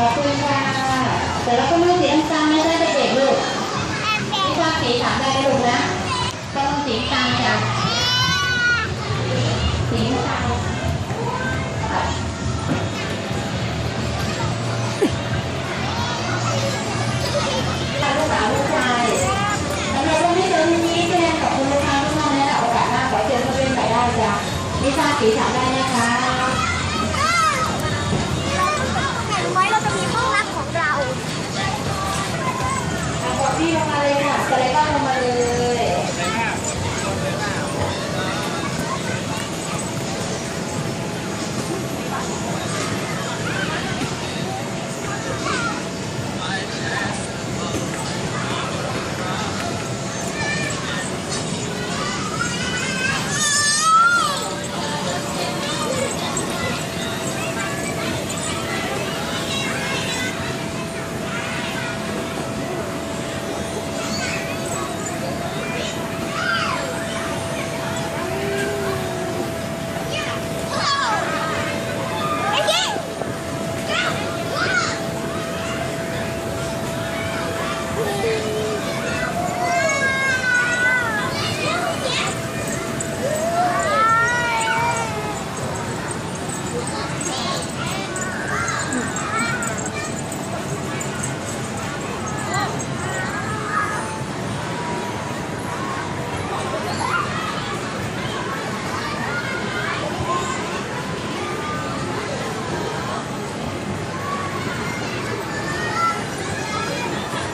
ขอบคุณค่ะ แต่เราก็ไม่สีน้ำตาลไม่ได้ไปเด็กลูกไม่ชอบสีถามได้ลูกนะก็ต้องสีตาลจ้ะสีตาลลูาวลูกชายแล้วเราต้องให้เจอที่นี่แจ้บคุณลูกค้าทุกท่านและโอกาสหน้าขอเชิญเาเป็นไปได้จ้ะนิชาสีถามได้นะคะ รับของเราอะบอกพี่ลงมาเลยค่ะจะอะไรก็ลงมาเลย